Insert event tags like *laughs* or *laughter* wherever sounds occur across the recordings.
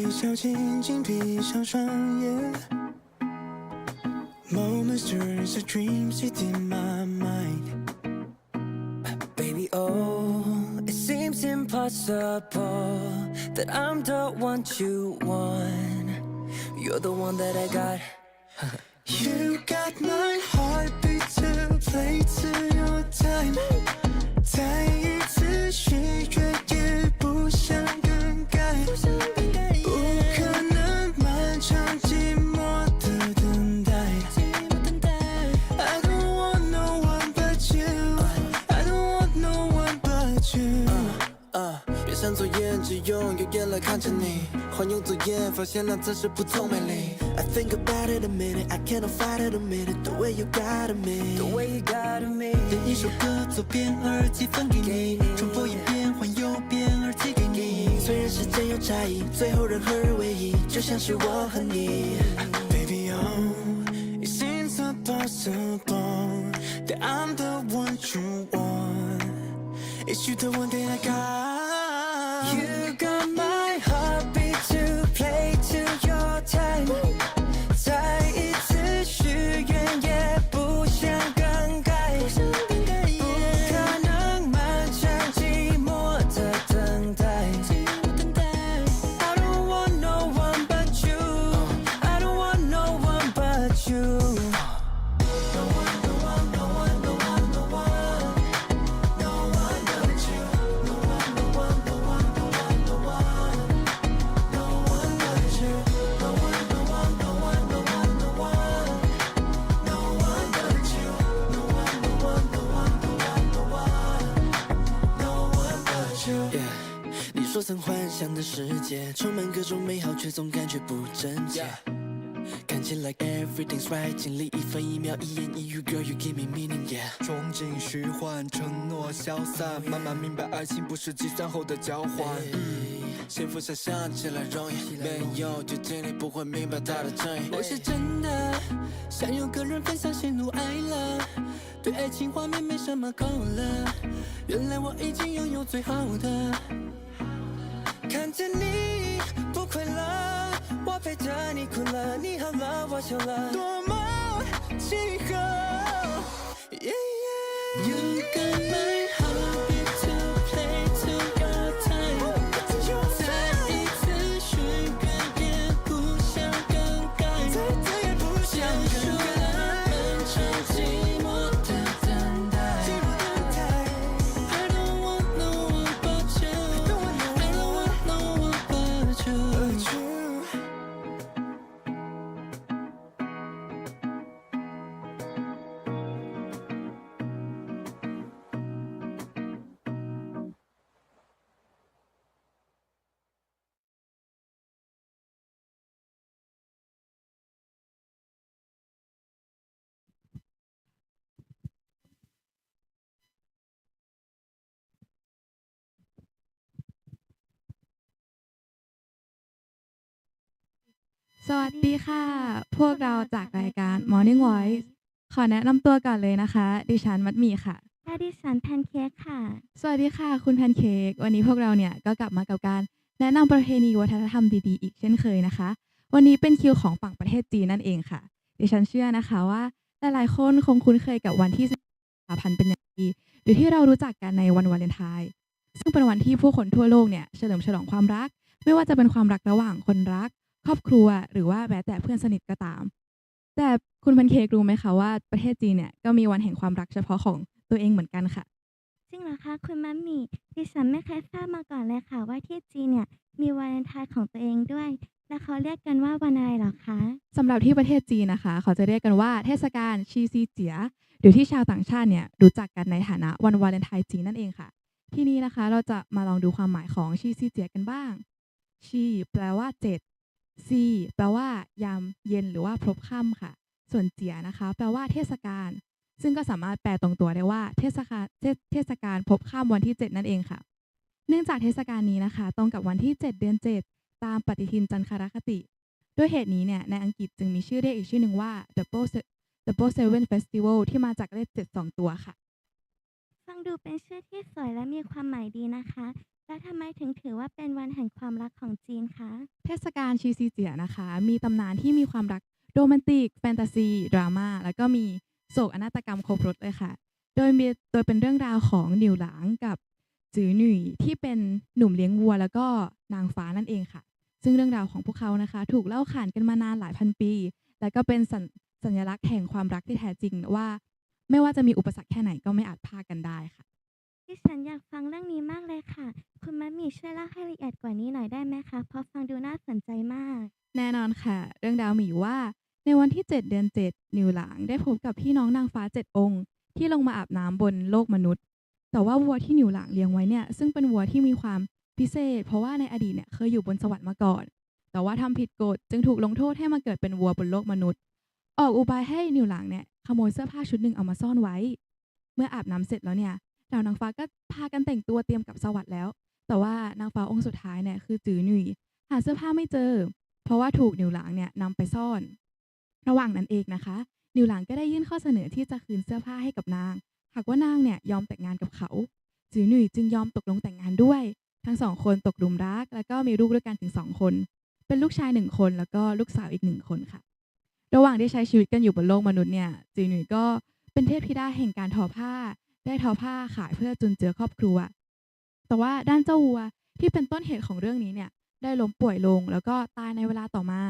我微笑，轻轻闭上双眼，Moments turn to dreams within my mind。Baby, oh, it seems impossible that I'm the one you want. You're the one that I got. *laughs* you got my heartbeat to play to your time. 再一次许愿 眼来看着你。环游左眼，发现了暂时不同美丽。I think about it a minute, I cannot fight it a minute. The way you got me, The way you got me，点一首歌，左边耳机分给你，重播一遍，换右边耳机给你。虽然时间有差异，最后人合二为一，就像是我和你。Baby, oh, it seems impossible that I'm the one you want. Is you the one that I got? 的世界充满各种美好，却总感觉不真切。看起来 everything's right，经历一分一秒，一言一语，Girl you give me meaning，yeah。憧憬虚幻，承诺消散，慢慢明白爱情不是计算后的交换。幸福想象起来容易，没有就尽力不会明白它的真意。我是真的想有个人分享喜怒哀乐，对爱情画面没什么勾勒。原来我已经拥有最好的。看着你不快乐，我陪着你哭了，你好了，我笑了，多么契合。 สวัสดีค่ะ พวกเราจากรายการ Morning Voice ขอแนะนำตัวก่อนเลยนะคะ ดิฉันมัดหมีค่ะ และดิฉันแพนเค้กค่ะ สวัสดีค่ะ คุณแพนเค้กวันนี้พวกเราเนี่ยก็กลับมากับการแนะนำประเพณีวัฒนธรรมดีๆ อีกเช่นเคยนะคะ วันนี้เป็นคิวของฝั่งประเทศจีนนั่นเองค่ะ ดิฉันเชื่อนะคะว่าหลายๆคนคงคุ้นเคยกับวันที่10กุมภาพันธ์เป็นอย่างดีหรือที่เรารู้จักกันในวันวาเลนไทน์ซึ่งเป็นวันที่ผู้คนทั่วโลกเนี่ยเฉลิมฉลองความรัก ไม่ว่าจะเป็นความรักระหว่างคนรัก ครอบครัวหรือว่าแม้แต่เพื่อนสนิทก็ตาม แต่คุณแพนเค้กรู้ไหมคะว่าประเทศจีนเนี่ยก็มีวันแห่งความรักเฉพาะของตัวเองเหมือนกันค่ะ จริงเหรอคะคุณมัมมี่ดิฉันไม่เคยทราบมาก่อนเลยค่ะ ว่าที่จีนเนี่ยมีวาเลนไทน์ของตัวเองด้วย และเขาเรียกกันว่าวันอะไรเหรอคะ สำหรับที่ประเทศจีนนะคะ เขาจะเรียกกันว่าเทศกาลชีซีเจีย หรือที่ชาวต่างชาติเนี่ยรู้จักกันในฐานะวันวาเลนไทน์จีนนั่นเองค่ะ ที่นี้นะคะเราจะมาลองดูความหมายของชีซีเจียกันบ้าง ชีแปลว่าเจ็ด ซีแปลว่ายามเย็นหรือว่าพลบค่ำค่ะ ส่วนเจียนะคะ แปลว่าเทศกาล ซึ่งก็สามารถแปลตรงตัวได้ว่าเทศกาลเทศกาลพบค่ำวันที่ 7 นั่นเองค่ะ เนื่องจากเทศกาลนี้นะคะ ตรงกับวันที่ 7 เดือน 7 ตามปฏิทินจันคารคติ ด้วยเหตุนี้เนี่ยในอังกฤษจึงมีชื่อเรียกอีกชื่อหนึ่งว่า Double Se- Double Seven Festival ที่มาจากเลข7 2 ตัวค่ะ ฟังดูเป็นชื่อที่สวยและมีความหมายดีนะคะ แล้วทำไมถึงถือว่าเป็นวันแห่งความรักของจีนคะเทศกาลชีซีเจียนะคะ มีตำนานที่มีความรักโรแมนติก แฟนตาซี ดราม่า แล้วก็มีโศกอนาฏกรรมครบรถเลยค่ะ โดยมีโดยเป็นเรื่องราวของหนิวหลางกับจือหนุ่ยที่เป็นหนุ่มเลี้ยงวัว แล้วก็นางฟ้านั่นเองค่ะ ซึ่งเรื่องราวของพวกเขานะคะ ถูกเล่าขานกันมานานหลายพันปี และก็เป็นสัญสญลักษณ์แห่งความรักที่แท้จริงว่า ไม่ว่าจะมีอุปสรรคแค่ไหนก็ไม่อาจพากันได้ค่ะ ดิฉันอยากฟังเรื่องนี้มากเลยค่ะ คุณมัมมี่ช่วยเล่าให้ละเอียดกว่านี้หน่อยได้ไหมคะ เพราะฟังดูน่าสนใจมาก แน่นอนค่ะ เรื่องราวมีอยู่ว่า ในวันที่ 7 เดือน 7 นิวหลางได้พบกับพี่น้องนางฟ้า 7 องค์ ที่ลงมาอาบน้ำบนโลกมนุษย์ แต่ว่าวัวที่นิวหลางเลี้ยงไว้เนี่ยซึ่งเป็นวัวที่มีความพิเศษ เพราะว่าในอดีตเนี่ยเคยอยู่บนสวรรค์มาก่อน แต่ว่าทำผิดกฎจึงถูกลงโทษให้มาเกิดเป็นวัวบนโลกมนุษย์ ออกอุบายให้นิวหลางเนี่ยขโมยเสื้อผ้าชุดหนึ่งเอามาซ่อนไว้ เมื่ออาบน้ำเสร็จแล้วเนี่ย เหล่านางฟ้าก็พากันแต่งตัวเตรียมกับสวรรค์แล้ว แต่ว่านางฟ้าองค์สุดท้ายเนี่ยคือจือหนุ่ยหาเสื้อผ้าไม่เจอ เพราะว่าถูกนิวหลางเนี่ยนำไปซ่อน ระหว่างนั้นเองนะคะ นิวหลางก็ได้ยื่นข้อเสนอที่จะคืนเสื้อผ้าให้กับนาง หากว่านางเนี่ยยอมแต่งงานกับเขา จือหนุ่ยจึงยอมตกลงแต่งงานด้วย ทั้งสองคนตกหลุมรัก แล้วก็มีลูกด้วยกันถึงสองคน เป็นลูกชายหนึ่งคนแล้วก็ลูกสาวอีกหนึ่งคนค่ะ ระหว่างที่ใช้ชีวิตกันอยู่บนโลกมนุษย์เนี่ยจือหนุ่ยก็เป็นเทพธิดาแห่งการทอผ้า ได้ทอผ้าขายเพื่อจุนเจือครอบครัว แต่ว่าด้านเจ้าวัวที่เป็นต้นเหตุของเรื่องนี้เนี่ย ได้ล้มป่วยลงแล้วก็ตายในเวลาต่อมา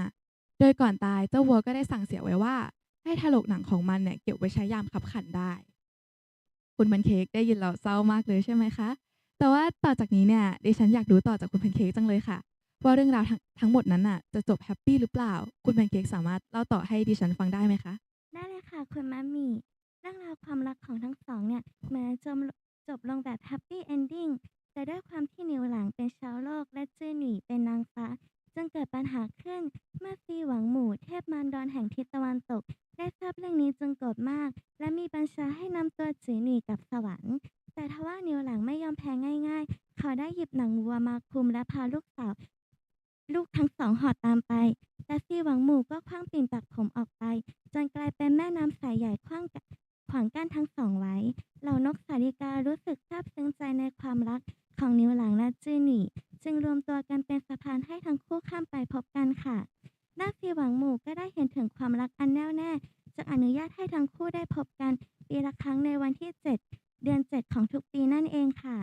โดยก่อนตายเจ้าวัวก็ได้สั่งเสียไว้ว่า ให้ถลกหนังของมันเนี่ยเก็บไว้ใช้ยามขับขันได้ คุณแพนเค้กได้ยินแล้วเศร้ามากเลยใช่ไหมคะ แต่ว่าต่อจากนี้เนี่ยดิฉันอยากรู้ต่อจากคุณแพนเค้กจังเลยค่ะว่าเรื่องราวทั้งทั้งหมดนั้นน่ะจะจบแฮปปี้หรือเปล่า คุณแพนเค้กสามารถเล่าต่อให้ดิฉันฟังได้ไหมคะ ได้เลยค่ะ คุณมัมมี่ เรื่องราวความรักของทั้งสองเนี่ยแม้จะจบลงแบบแฮปปี้เอนดิ้งแต่ด้วยความที่นิวหลังเป็นชาวโลกและจื้อหนีเป็นนางฟ้า จึงเกิดปัญหาขึ้น เมื่อซีหวังหมู่เทพมารดอนแห่งทิศตะวันตก ได้ทราบเรื่องนี้จึงโกรธมาก และมีบัญชาให้นำตัวจื้อหนีกลับสวรรค์ แต่ทว่านิวหลังไม่ยอมแพ้ง่ายๆ เขาได้หยิบหนังวัวมาคลุมและพาลูกสาว ลูกทั้งสองหอดตามไปแต่ซีหวังหมู่ก็คว้างปิ่นปักผมออกไป จนกลายเป็นแม่น้ำสายใหญ่ขว้างกะ ขวางกั้นทั้งสองไว้ เหล่านกสาลิการู้สึกซาบซึ้งใจในความรักของนิวหลางและจื้อหนี่จึงรวมตัวกันเป็นสะพานให้ทั้งคู่ข้ามไปพบกันค่ะด้านซีหวังหมู่ก็ได้เห็นถึงความรักอันแน่วแน่จึงอนุญาตให้ทั้งคู่ได้พบกันปีละครั้งในวันที่ 7 เดือน 7 ของทุกปีนั่นเองค่ะ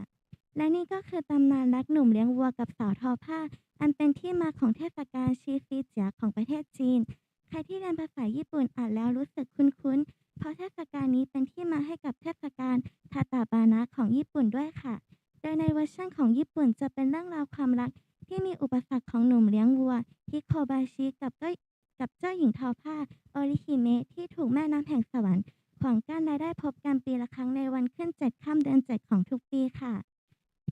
และนี่ก็คือตำนานรักหนุ่มเลี้ยงวัวกับสาวทอผ้า อันเป็นที่มาของเทศกาลชีฟีเจียของประเทศจีน ใครที่เรียนภาษาญี่ปุ่นอ่านแล้วรู้สึกคุ้นๆ เพราะเทศกาลนี้เป็นที่มาให้กับเทศกาลทาตาบานะของญี่ปุ่นด้วยค่ะ โดยในเวอร์ชันของญี่ปุ่นจะเป็นเรื่องราวความรักที่มีอุปสรรคของหนุ่มเลี้ยงวัวฮิโคบาชิกับเจ้ากับเจ้าหญิงทอผ้าโอริฮิเมะที่ถูกแม่น้ำแห่งสวรรค์ขวางกั้นและได้พบกันปีละครั้งในวันขึ้นเจ็ดค่ำเดือนเจ็ดของทุกปีค่ะ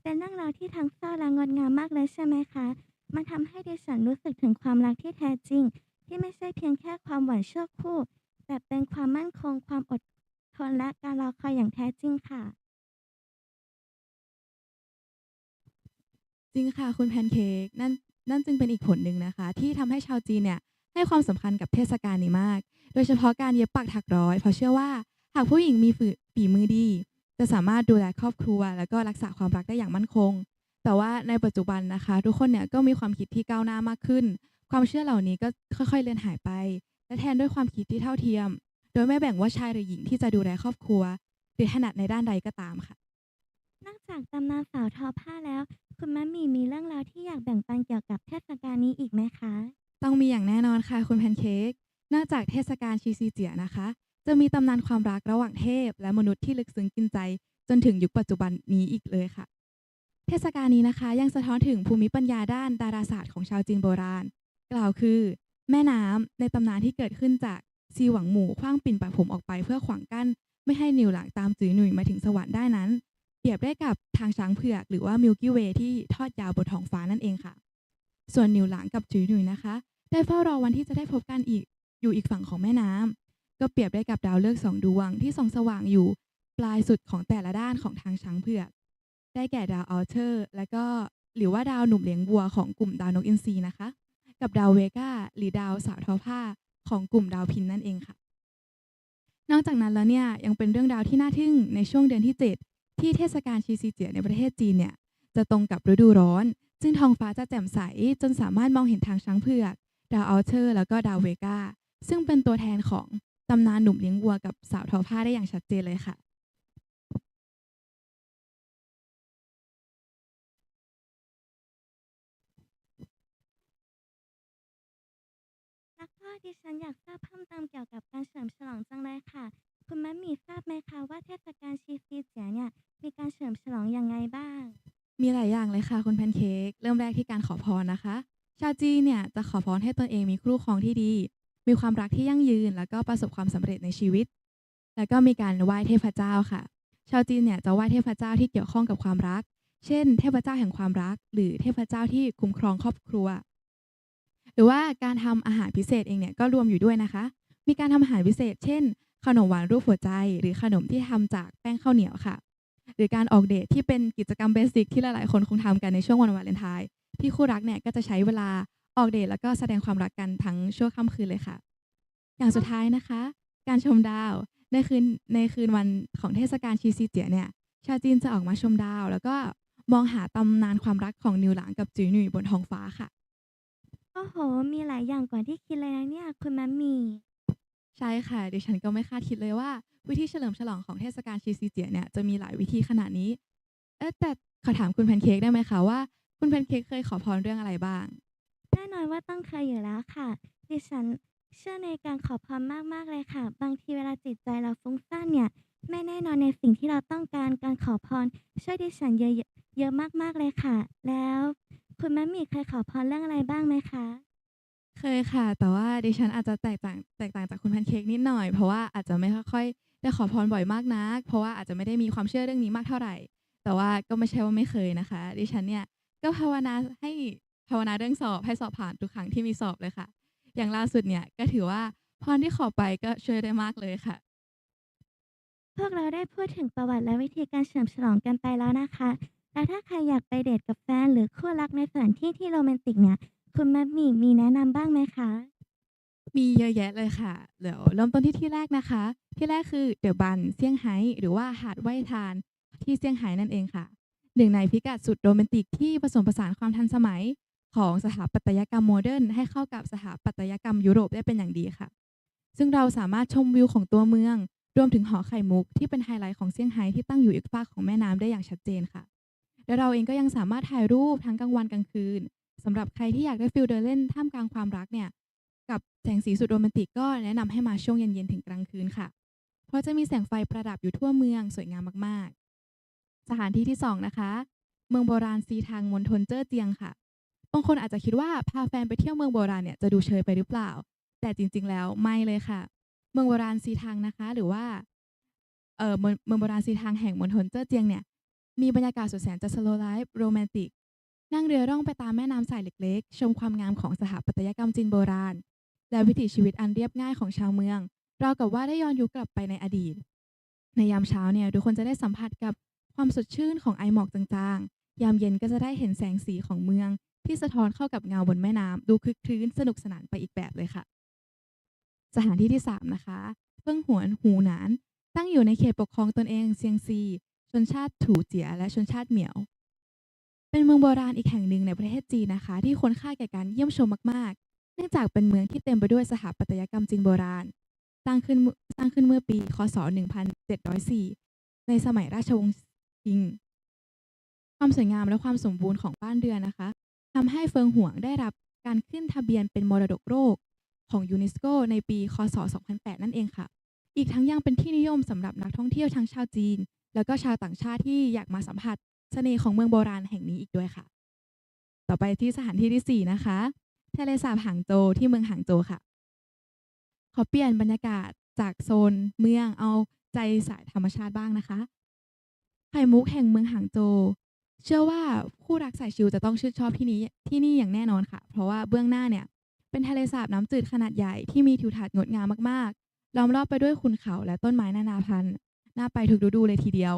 เป็นเรื่องราวที่ทั้งเศร้าและงดงามมากเลยใช่ไหมคะ มันทำให้ดิฉันรู้สึกถึงความรักที่แท้จริง ที่ไม่ใช่เพียงแค่ความหวานชั่วคู่ แต่เป็นความมั่นคง ความอดทนและการรอคอยอย่างแท้จริงค่ะ จริงค่ะคุณแพนเค้กนั่นนั่นจึงเป็นอีกผลหนึ่งนะคะ ที่ทำให้ชาวจีนเนี่ยให้ความสำคัญกับเทศกาลนี้มาก โดยเฉพาะการเย็บปักถักร้อย เพราะเชื่อว่าหากผู้หญิงมีฝีฝีมือดี จะสามารถดูแลครอบครัว แล้วก็รักษาความรักได้อย่างมั่นคง แต่ว่าในปัจจุบันนะคะ ทุกคนเนี่ยก็มีความคิดที่ก้าวหน้ามากขึ้น ความเชื่อเหล่านี้ก็ค่อยๆเลือนหายไป และแทนด้วยความคิดที่เท่าเทียม โดยไม่แบ่งว่าชายหรือหญิงที่จะดูแลครอบครัว หรือถนัดในด้านใดก็ตามค่ะ นอกจากตำนานสาวทอผ้าแล้ว คุณมัมมี่มีเรื่องราวที่อยากแบ่งปันเกี่ยวกับเทศกาลนี้อีกไหมคะ ต้องมีอย่างแน่นอนค่ะคุณแพนเค้กนอกจากเทศกาลชีซีเจียนะคะ จะมีตำนานความรักระหว่างเทพ และมนุษย์ที่ลึกซึ้งกินใจ จนถึงยุคปัจจุบันนี้อีกเลยค่ะ เทศกาลนี้นะคะ ยังสะท้อนถึงภูมิปัญญาด้านดาราศาสตร์ของชาวจีนโบราณ กล่าวคือ แม่น้ำในตำนานที่เกิดขึ้นจากซีหวังหมู่คว้างปิ่นปักผมออกไปเพื่อขวางกั้น ไม่ให้นิวหลังตามจือหนุ่ยมาถึงสวรรค์ได้นั้น เปรียบได้กับทางช้างเผือกหรือว่ามิลกี้เวย์ที่ทอดยาวบนท้องฟ้านั่นเองค่ะ ส่วนนิวหลังกับจือหนุ่ยนะคะ ได้เฝ้ารอวันที่จะได้พบกันอีกอยู่อีกฝั่งของแม่น้ำก็เปรียบได้กับดาวฤกษ์สองดวงที่ส่องสว่างอยู่ ปลายสุดของแต่ละด้านของทางช้างเผือก ได้แก่ดาวอัลเทอร์ และก็หรือว่าดาวหนุ่มเลี้ยงวัวของกลุ่มดาวนกอินทรีนะคะ กับดาวเวกาหรือดาวสาวทอผ้าของกลุ่มดาวพินนั่นเองค่ะ นอกจากนั้นแล้วเนี่ยยังเป็นเรื่องราวที่น่าทึ่งในช่วงเดือนที่ 7 ที่เทศกาลชีซีเจียในประเทศจีนเนี่ยจะตรงกับฤดูร้อน ซึ่งท้องฟ้าจะแจ่มใสจนสามารถมองเห็นทางช้างเผือก ดาวอัลเทอร์ แล้วก็ดาวเวกาซึ่งเป็นตัวแทนของตำนานหนุ่มเลี้ยงวัวกับสาวทอผ้าได้อย่างชัดเจนเลยค่ะ ดิฉันอยากทราบเพิ่มเติมเกี่ยวกับการเฉลิมฉลองจังเลยค่ะ คุณมัมมี่ทราบไหมคะว่าเทศกาลชีซีเจียเนี่ยมีการเฉลิมฉลองยังไงบ้าง มีหลายอย่างเลยค่ะคุณแพนเค้กเริ่มแรกที่การขอพรนะคะ ชาวจีนเนี่ยจะขอพรให้ตนเองมีคู่ครองที่ดี มีความรักที่ยั่งยืน แล้วก็ประสบความสำเร็จในชีวิต แล้วก็มีการไหว้เทพเจ้าค่ะ ชาวจีนเนี่ยจะไหว้เทพเจ้าที่เกี่ยวข้องกับความรัก เช่น เทพเจ้าแห่งความรัก หรือเทพเจ้าที่คุ้มครองครอบครัว หรือว่าการทำอาหารพิเศษเองเนี่ยก็รวมอยู่ด้วยนะคะ มีการทำอาหารพิเศษ เช่น ขนมหวานรูปหัวใจ หรือขนมที่ทำจากแป้งข้าวเหนียวค่ะ หรือการออกเดทที่เป็นกิจกรรมเบสิกที่หลายๆคนคงทำกันในช่วงวันวาเลนไทน์ที่คู่รักเนี่ยก็จะใช้เวลาออกเดทแล้วก็แสดงความรักกันทั้งชั่วค่ำคืนเลยค่ะ อย่างสุดท้ายนะคะ การชมดาวในคืนในคืนวันของเทศกาลชีซีเจียเนี่ย ชาวจีนจะออกมาชมดาว แล้วก็มองหาตำนานความรักของนิวหลางกับจุ๋ยหนุ่ยบนท้องฟ้าค่ะ โอ้โหมีหลายอย่างกว่าที่คิดเลยนะเนี่ยคุณมัมมี่ ใช่ค่ะ ดิฉันก็ไม่คาดคิดเลยว่า วิธีเฉลิมฉลองของเทศกาลชีซีเจียเนี่ยจะมีหลายวิธีขนาดนี้ เอ๊ะ แต่ขอถามคุณแพนเค้กได้ไหมคะว่า คุณแพนเค้กเคยขอพรเรื่องอะไรบ้าง แน่นอนว่าต้องเคยอยู่แล้วค่ะ ดิฉันเชื่อในการขอพรมากๆเลยค่ะ บางทีเวลาจิตใจเราฟุ้งซ่านเนี่ยไม่แน่นอนในสิ่งที่เราต้องการการขอพรช่วยดิฉันเยอะๆเยอะมากๆเลยค่ะ แล้ว คุณมัมมี่เคยขอพรเรื่องอะไรบ้างไหมคะ เคยค่ะ แต่ว่าดิฉันอาจจะแตกต่างแตกต่างจากคุณแพนเค้กนิดหน่อย เพราะว่าอาจจะไม่ค่อยได้ขอพรบ่อยมากนัก เพราะว่าอาจจะไม่ได้มีความเชื่อเรื่องนี้มากเท่าไหร่ แต่ว่าก็ไม่ใช่ว่าไม่เคยนะคะ ดิฉันเนี่ยก็ภาวนาให้ภาวนาเรื่องสอบให้สอบผ่านทุกครั้งที่มีสอบเลยค่ะ อย่างล่าสุดเนี่ยก็ถือว่าพรที่ขอไปก็ช่วยได้มากเลยค่ะ พวกเราได้พูดถึงประวัติและวิธีการเฉลิมฉลองกันไปแล้วนะคะ แล้วถ้าใครอยากไปเดทกับแฟนหรือคู่รักในสถานที่ที่โรแมนติกเนี่ย คุณมัมมี่มีแนะนำบ้างไหมคะ มีเยอะแยะเลยค่ะ เดี๋ยวเริ่มต้นที่ที่แรกนะคะ ที่แรกคือเดอะบันเซี่ยงไฮ้หรือว่าหาดไหว้ทานที่เซี่ยงไฮ้นั่นเองค่ะ หนึ่งในพิกัดสุดโรแมนติกที่ผสมผสานความทันสมัยของสถาปัตยกรรมโมเดิร์นให้เข้ากับสถาปัตยกรรมยุโรปได้เป็นอย่างดีค่ะ ซึ่งเราสามารถชมวิวของตัวเมือง รวมถึงหอไข่มุกที่เป็นไฮไลท์ของเซี่ยงไฮ้ที่ตั้งอยู่อีกฝากของแม่น้ำได้อย่างชัดเจนค่ะ และเราเองก็ยังสามารถถ่ายรูปทั้งกลางวันกลางคืนสำหรับใครที่อยากได้ฟิลเดินเล่นท่ามกลางความรักเนี่ย กับแสงสีสุดโรแมนติกก็แนะนำให้มาช่วงเย็นๆถึงกลางคืนค่ะ เพราะจะมีแสงไฟประดับอยู่ทั่วเมืองสวยงามมากๆ สถานที่ที่ 2 นะคะ เมืองโบราณซีทางมณฑลเจ้อเจียงค่ะ บางคนอาจจะคิดว่าพาแฟนไปเที่ยวเมืองโบราณเนี่ยจะดูเชยไปหรือเปล่า แต่จริงๆแล้วไม่เลยค่ะ เมืองโบราณซีทางนะคะ หรือว่าเอ่อเมืองเมืองโบราณซีทางแห่งมณฑลเจ้อเจียงเนี่ย มีบรรยากาศสุดแสนจะสโลไลฟ์โรแมนติก นั่งเรือร่องไปตามแม่น้ำสายเล็กๆ ชมความงามของสถาปัตยกรรมจีนโบราณ และวิถีชีวิตอันเรียบง่ายของชาวเมือง เราวกับว่าได้ย้อนยุคกลับไปในอดีต ในยามเช้าเนี่ยทุกคนจะได้สัมผัสกับความสดชื่นของไอหมอกจางๆ ยามเย็นก็จะได้เห็นแสงสีของเมือง ที่สะท้อนเข้ากับเงาบนแม่น้ำดูคึกครื้นสนุกสนานไปอีกแบบเลยค่ะ สถานที่ที่3นะคะเฟิ่งหวนหูหนาน ตั้งอยู่ในเขตปกครองตนเองเซียงซี ชนชาติถูเจียและชนชาติเหมียว เป็นเมืองโบราณอีกแห่งหนึ่งในประเทศจีนนะคะ ที่ควรค่าแก่การเยี่ยมชมมากๆ เนื่องจากเป็นเมืองที่เต็มไปด้วยสถาปัตยกรรมจีนโบราณ สร้างขึ้นสร้างขึ้นเมื่อปี คศ 1704 ในสมัยราชวงศ์ชิง ความสวยงามและความสมบูรณ์ของบ้านเรือนนะคะทำให้เฟิงหวงได้รับการขึ้นทะเบียนเป็นมรดกโลกของยูเนสโกในปี คศ 2008 นั่นเองค่ะ อีกทั้งยังเป็นที่นิยมสำหรับนักท่องเที่ยวทั้งชาวจีน แล้วก็ชาวต่างชาติที่อยากมาสัมผัสเสน่ห์ของเมืองโบราณแห่งนี้อีกด้วยค่ะ ต่อไปที่สถานที่ที่ 4 นะคะทะเลสาบหางโจวที่เมืองหางโจวค่ะ ขอเปลี่ยนบรรยากาศจากโซนเมืองเอาใจสายธรรมชาติบ้างนะคะไข่มุกแห่งเมืองหางโจวเชื่อว่าคู่รักสายชิลจะต้องชื่นชอบที่นี้ที่นี่อย่างแน่นอนค่ะ เพราะว่าเบื้องหน้าเนี่ย เป็นทะเลสาบน้ำจืดขนาดใหญ่ที่มีทิวทัศน์งดงามมากๆล้อมรอบไปด้วยขุนเขาและต้นไม้นานาพันธุ์ น่าไปทุกฤดูเลยทีเดียว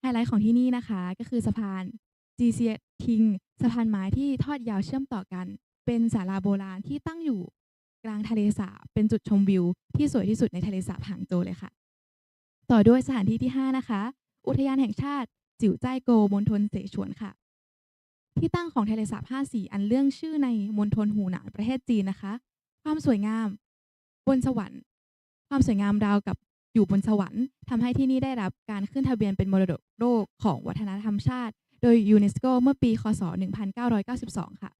ไฮไลท์ของที่นี่นะคะ ก็คือสะพานจีเซียทิงสะพานไม้ที่ทอดยาวเชื่อมต่อกัน เป็นศาลาโบราณที่ตั้งอยู่กลางทะเลสาบเป็นจุดชมวิว ที่สวยที่สุดในทะเลสาบหางโจเลยค่ะ ต่อด้วยสถานที่ที่ 5 นะคะ อุทยานแห่งชาติ จิ๋วจ้ายโกมณฑลเสฉวนค่ะ ที่ตั้งของทะเลสาบห้าสีอันเรื่องชื่อในมณฑลหูหนานประเทศจีนนะคะ ความสวยงาม บนสวรรค์ ความสวยงามราวกับ อยู่บนสวรรค์ทำให้ที่นี่ได้รับการขึ้นทะเบียนเป็นมรดกโลกของวัฒนธรรมชาติ โดยยูเนสโกเมื่อปีคศ 1992 ค่ะ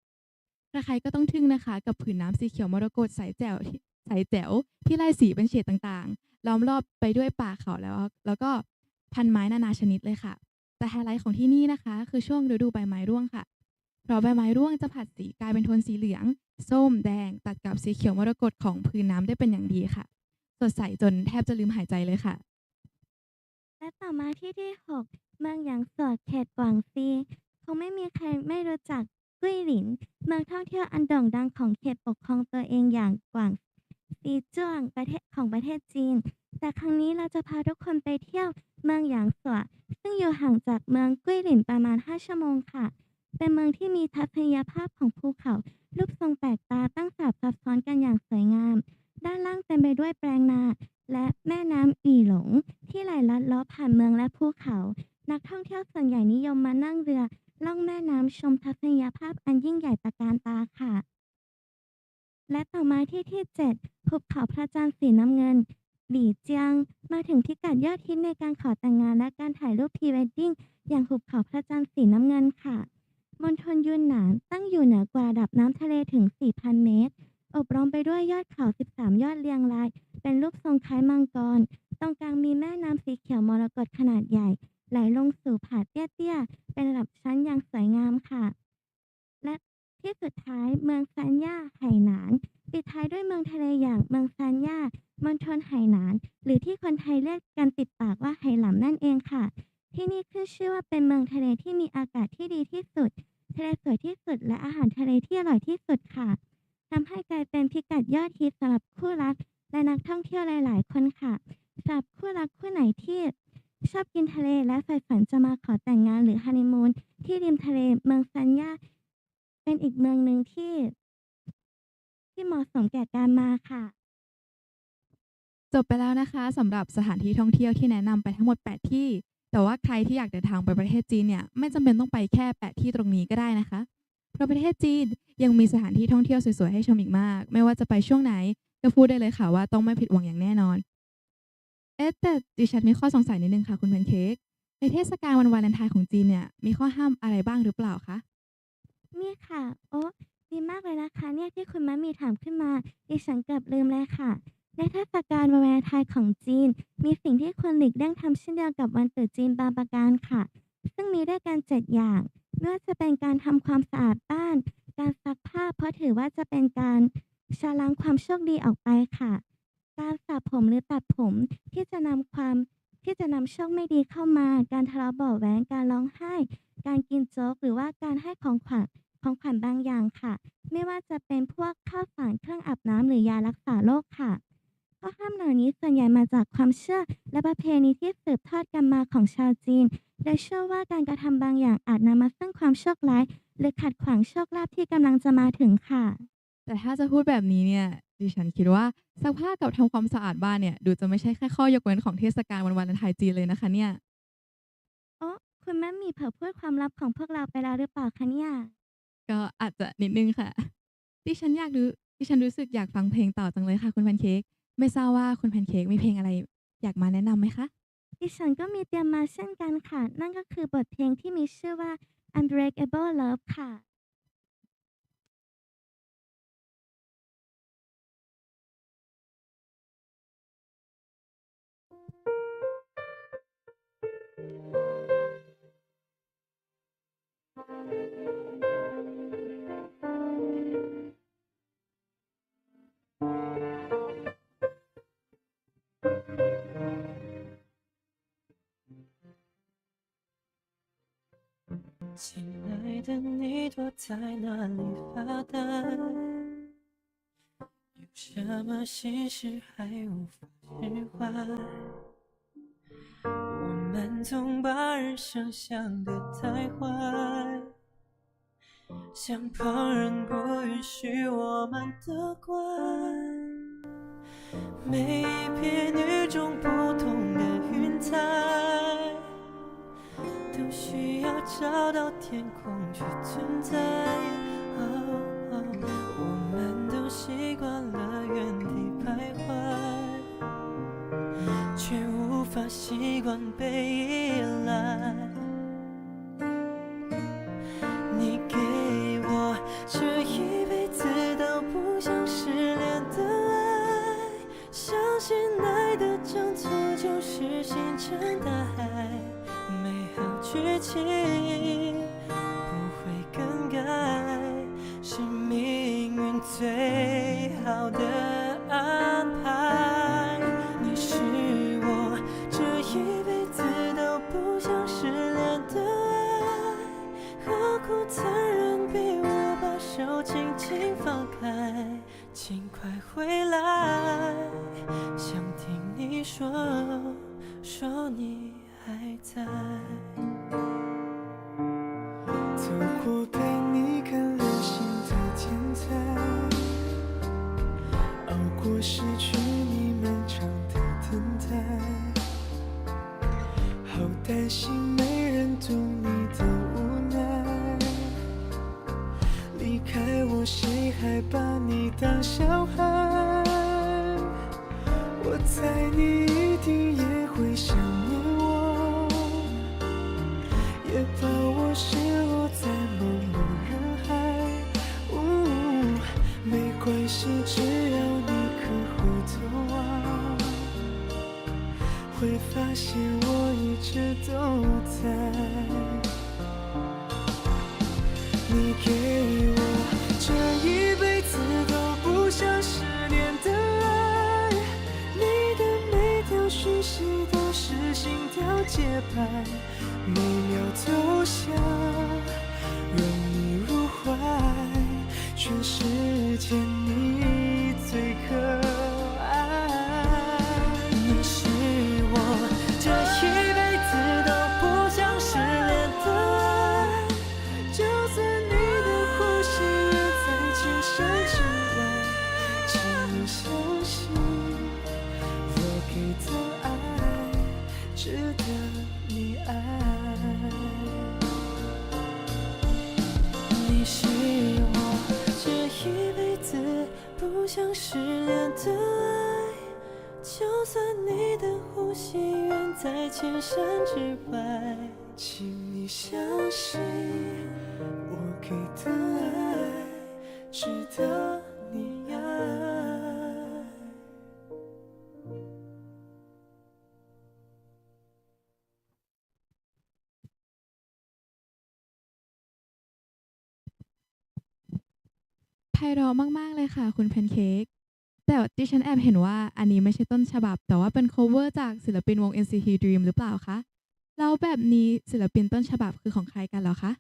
ใครก็ต้องทึ่งนะคะ กับผืนน้ำสีเขียวมรกตใสแจ๋วที่ใสแจ๋วที่ไล่สีเป็นเฉดต่างๆ ล้อมรอบไปด้วยป่าเขาแล้ว แล้วก็พันไม้นานาชนิดเลยค่ะ แต่ไฮไลท์ของที่นี่นะคะ คือช่วงฤดูใบไม้ร่วงค่ะ เพราะใบไม้ร่วงจะผัดสีกลายเป็นโทนสีเหลือง ส้มแดงตัดกับสีเขียวมรกตของพื้นน้ำได้เป็นอย่างดีค่ะ สดใสจนแทบจะลืมหายใจเลยค่ะ และต่อมาที่ที่6เมืองหยางสอดเขตกวางซีคงไม่มีใครไม่รู้จักกุ้ยหลิน เมืองท่องเที่ยวอันโด่งดังของเขตปกครองตัวเองอย่างกวางซีจ้วงประเทศของประเทศจีน แต่ครั้งนี้เราจะพาทุกคนไปเที่ยวเมืองหยางสวซึ่งอยู่ห่างจากเมืองกุ้ยหลินประมาณ 5 ชั่วโมงค่ะ เป็นเมืองที่มีทัศนียภาพของภูเขา รูปทรงแปลกตาตั้งสลับซับซ้อนกันอย่างสวยงาม ด้านล่างเต็มไปด้วยแปลงนา และแม่น้ำอีหลง ที่ไหลลัดเล้อผ่านเมืองและภูเขา นักท่องเที่ยวส่วนใหญ่นิยมมานั่งเรือ ล่องแม่น้ำชมทัศนียภาพอันยิ่งใหญ่ตระการตาค่ะ และต่อมาที่ที่ 7 ภูเขาพระจันทร์สีน้ำเงิน หลี่เจียง มาถึงพิกัดยอดฮิตในการขอแต่งงานและการถ่ายรูปพรีเวดดิ้งอย่างหุบเขาพระจันทร์สีน้ำเงินค่ะมณฑลยูนหนานตั้งอยู่เหนือกว่าระดับน้ำทะเลถึง 4,000 เมตร อบล้อมไปด้วยยอดเขา 13 ยอดเรียงราย เป็นรูปทรงคล้ายมังกร ตรงกลางมีแม่น้ำสีเขียวมรกตขนาดใหญ่ ไหลลงสู่ผาเตี้ยๆ เป็นระดับชั้นอย่างสวยงามค่ะ และที่สุดท้ายเมืองซานย่าไหหนาน ปิดท้ายด้วยเมืองทะเลอย่างเมืองซานย่ามณฑลไหหนาน หรือที่คนไทยเรียกกันติดปากว่าไหหลำนั่นเองค่ะ ที่นี่ขึ้นชื่อว่าเป็นเมืองทะเลที่มีอากาศที่ดีที่สุด ทะเลสวยที่สุดและอาหารทะเลที่อร่อยที่สุดค่ะ ทำให้กลายเป็นพิกัดยอดฮิตสำหรับคู่รัก และนักท่องเที่ยวหลาย ๆ คนค่ะสำหรับคู่รักคู่ไหนที่ชอบกินทะเลและใฝ่ฝันจะมาขอแต่งงานหรือฮันนีมูนที่ริมทะเลเมืองซันยาเป็นอีกเมืองหนึ่งที่ ที่เหมาะสมแก่การมาค่ะ จบไปแล้วนะคะสำหรับสถานที่ท่องเที่ยวที่แนะนำไปทั้งหมด 8 ที่ แต่ว่าใครที่อยากเดินทางไปประเทศจีนเนี่ย ไม่จำเป็นต้องไปแค่ 8 ที่ตรงนี้ก็ได้นะคะ เพราะประเทศจีนยังมีสถานที่ท่องเที่ยวสวยๆให้ชมอีกมาก ไม่ว่าจะไปช่วงไหนก็พูดได้เลยค่ะว่าต้องไม่ผิดหวังอย่างแน่นอน เอ๊ะแต่ดิฉันมีข้อสงสัยนิดนึงค่ะคุณแพนเค้กในเทศกาลวันวาเลนไทน์ของจีนเนี่ยมีข้อห้ามอะไรบ้างหรือเปล่าคะนี่ค่ะ โอ้ดีมากเลยนะคะ เนี่ยที่คุณมะมีถามขึ้นมาดิฉันเกือบลืมเลยค่ะ ในเทศกาลวันวาเลนไทน์ของจีน มีสิ่งที่ควรหลีกเลี่ยงทำเช่นเดียวกับวันตรุษจีนบางประการค่ะ ซึ่งมีด้วยกันเจ็ดอย่าง ไม่ว่าจะเป็นการทำความสะอาดบ้าน การซักผ้าเพราะถือว่าจะเป็นการชะล้างความโชคดีออกไปค่ะ การสระผมหรือตัดผมที่จะนำความที่จะนำโชคไม่ดีเข้ามา การทะเลาะเบาะแว้งการร้องไห้ การกินโจ๊กหรือว่าการให้ของขวัญของขวัญบางอย่างค่ะ ไม่ว่าจะเป็นพวกข้าวสารเครื่องอาบน้ำหรือยารักษาโรคค่ะ ข้อห้ามเหล่านี้ส่วนใหญ่มาจากความเชื่อและประเพณีที่สืบทอดกันมาของชาวจีน โดยเชื่อว่าการกระทำบางอย่างอาจนำมาซึ่งความโชคร้าย หรือขัดขวางโชคลาภที่กำลังจะมาถึงค่ะ แต่ถ้าจะพูดแบบนี้เนี่ยดิฉันคิดว่าซักผ้ากับทำความสะอาดบ้านเนี่ยดูจะไม่ใช่แค่ข้อยกเว้นของเทศกาลวันวาเลนไทน์จีนเลยนะคะเนี่ยโอ้คุณแม่มีเผยพูดความลับของพวกเราไปแล้วหรือเปล่าคะเนี่ยก็อาจจะนิดนึงค่ะ ดิฉันอยากรู้ดิฉันรู้สึกอยากฟังเพลงต่อจังเลยค่ะคุณแพนเค้ก ไม่ทราบว่าคุณแพนเค้กมีเพลงอะไรอยากมาแนะนำไหมคะ ดิฉันก็มีเตรียมมาเช่นกันค่ะ นั่นก็คือบทเพลงที่มีชื่อว่า Unbreakable Love ค่ะ 亲爱的，你躲在哪里发呆？有什么心事还无法释怀？我们总把人生想得太坏，像旁人不允许我们的怪。每一片与众不找到天空去存在。哦我们都习惯了原地徘徊，却无法习惯被依赖。剧情不会更改，是命运最好的把我失落在茫茫人海。呜，没关系，只要你肯回头望，会发现我一直都在。你给我这一辈子都不想失联的爱，你的每条讯息都是心跳节拍，坐下。山之外。请你相信，我给的爱值得你爱。ไพเราะมาก ๆ เลยค่ะ คุณแพนเค้ก แต่ดิฉันแอบเห็นว่าอันนี้ไม่ใช่ต้นฉบับ แต่ว่าเป็นคัฟเวอร์จากศิลปินวง NCT Dream หรือเปล่าคะ แล้วแบบนี้ศิลปินต้นฉบับคือของใครกันเหรอคะ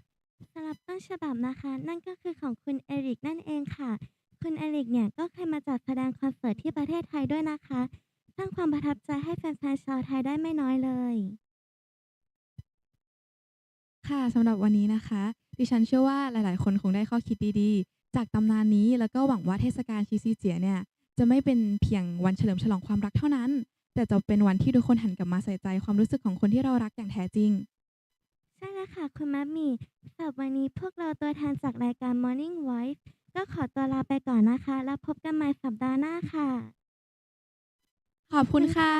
สำหรับต้นฉบับนะคะ นั่นก็คือของคุณเอริกนั่นเองค่ะ คุณเอริกเนี่ยก็เคยมาจัดแสดงคอนเสิร์ตที่ประเทศไทยด้วยนะคะสร้างความประทับใจให้แฟนๆชาวไทยได้ไม่น้อยเลย ค่ะสำหรับวันนี้นะคะ ดิฉันเชื่อว่าหลาย ๆ คนคงได้ข้อคิดดี ๆ จากตำนานนี้แล้วก็หวังว่าเทศกาลชีซีเจียเนี่ย จะไม่เป็นเพียงวันเฉลิมฉลองความรักเท่านั้น แต่จะเป็นวันที่ทุกคนหันกลับมาใส่ใจความรู้สึกของคนที่เรารักอย่างแท้จริง ใช่แล้วค่ะคุณมัมมี่สำหรับวันนี้พวกเราตัวแทนจากรายการ Morning Voice ก็ขอตัวลาไปก่อนนะคะ แล้วพบกันใหม่สัปดาห์หน้าค่ะ ขอบคุณค่ะ